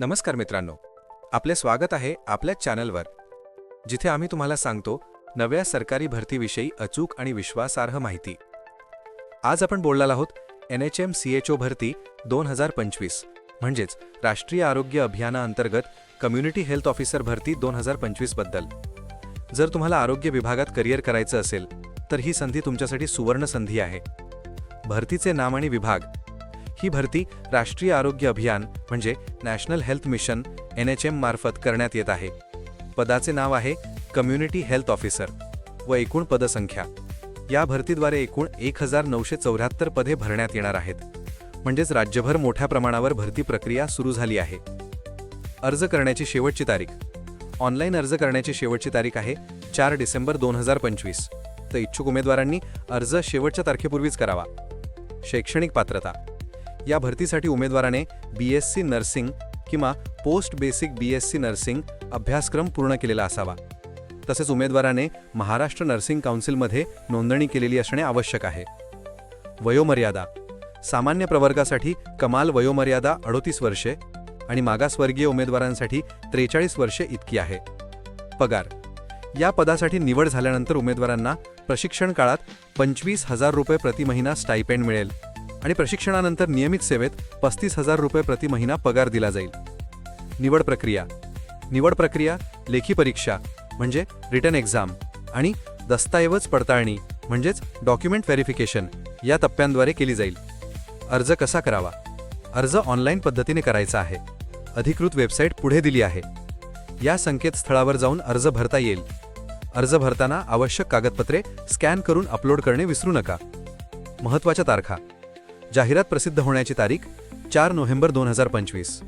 नमस्कार मित्रांनो. आपले स्वागत आहे आपल्या चॅनलवर. जिथे आम्ही तुम्हाला सांगतो नव्या सरकारी भरतीविषयी अचूक आणि विश्वासार्ह माहिती. आज आपण बोलणार आहोत N H M C H O भरती दोन हजार पंचवीस म्हणजेच राष्ट्रीय आरोग्य अभियानाअंतर्गत कम्युनिटी हेल्थ ऑफिसर भरती दोन हजार पंचवीसबद्दल जर तुम्हाला आरोग्य विभागात करिअर करायचं असेल तर ही संधी तुमच्यासाठी सुवर्ण संधी आहे. भरतीचे नाम आणि विभाग ही भरती राष्ट्रीय आरोग्य अभियान म्हणजे national health mission N H M मार्फत करण्यात येत आहे. पदाचे नाव आहे कम्युनिटी हेल्थ ऑफिसर व एकूण पदसंख्या. या भरतीद्वारे एकूण एक हजार नऊशे चौऱ्याहत्तर पदे भरण्यात येणार आहेत. म्हणजेच राज्यभर मोठ्या प्रमाणावर भरती प्रक्रिया सुरू झाली आहे. अर्ज करण्याची शेवटची तारीख. ऑनलाईन अर्ज करण्याची शेवटची तारीख आहे चार डिसेंबर दोन हजार पंचवीस. तर इच्छुक उमेदवारांनी अर्ज शेवटच्या तारखेपूर्वीच करावा. शैक्षणिक पात्रता. या भरतीसाठी उमेदवाराने बी एस सी नर्सिंग किंवा post basic B S C nursing अभ्यासक्रम पूर्ण केलेला असावा. तसेच उमेदवाराने महाराष्ट्र नर्सिंग काउन्सिलमध्ये नोंदणी केलेली असणे आवश्यक आहे. वयोमर्यादा. सामान्य प्रवर्गासाठी कमाल वयोमर्यादा अडोतीस वर्षे आणि मागासवर्गीय उमेदवारांसाठी त्रेचाळीस वर्षे इतकी आहे. पगार. या पदासाठी निवड झाल्यानंतर उमेदवारांना प्रशिक्षण काळात पंचवीस हजार रुपये प्रति महिना स्टायपेंड मिळेल. आणि प्रशिक्षणानंतर नियमित सेवेत पस्तीस हजार रुपये प्रति महिना पगार दिला जाईल. निवड प्रक्रिया. निवड प्रक्रिया लेखी परीक्षा म्हणजे रिटर्न एक्झाम आणि दस्तऐवज पडताळणी म्हणजेच डॉक्युमेंट व्हेरिफिकेशन या टप्प्यांद्वारे केली जाईल. अर्ज कसा करावा? अर्ज ऑनलाईन पद्धतीने करायचा आहे. अधिकृत वेबसाईट पुढे दिली आहे. या संकेतस्थळावर जाऊन अर्ज भरता येईल. अर्ज भरताना आवश्यक कागदपत्रे स्कॅन करून अपलोड करणे विसरू नका. महत्त्वाच्या तारखा. जाहिरात प्रसिद्ध होण्याची तारीख चार नोव्हेंबर दोन हजार पंचवीस.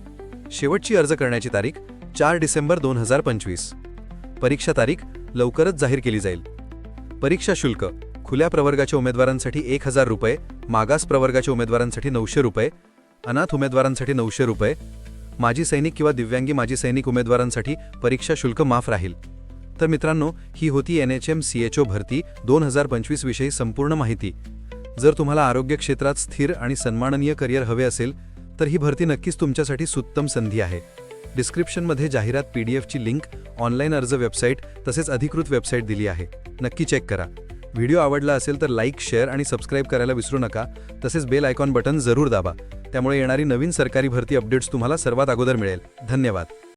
शेवटची अर्ज करण्याची तारीख चार डिसेंबर दोन हजार पंचवीस. परीक्षा तारीख लवकरच जाहीर केली जाईल. परीक्षा शुल्क खुल्या प्रवर्गाच्या उमेदवारांसाठी एक हजार रुपये मागास प्रवर्गाच्या उमेदवारांसाठी नऊशे रुपये अनाथ उमेदवारांसाठी नऊशे रुपये माजी सैनिक किंवा दिव्यांगी माजी सैनिक उमेदवारांसाठी परीक्षा शुल्क माफ राहील. तर मित्रांनो ही होती N H M C H O भरती दोन हजार पंचवीस विषयी संपूर्ण माहिती. जर तुम्हाला आरोग्य क्षेत्रात स्थिर आणि सन्माननीय करिअर हवे असेल तर ही भरती नक्कीच तुमच्यासाठी सुत्तम संधी आहे. डिस्क्रिप्शनमध्ये जाहिरात पी डी एफची लिंक ऑनलाईन अर्ज वेबसाईट तसेच अधिकृत वेबसाईट दिली आहे. नक्की चेक करा. व्हिडिओ आवडला असेल तर लाईक शेअर आणि सबस्क्राईब करायला विसरू नका. तसेच बेल आयकॉन बटन जरूर दाबा. त्यामुळे येणारी नवीन सरकारी भरती अपडेट्स तुम्हाला सर्वात अगोदर मिळेल. धन्यवाद.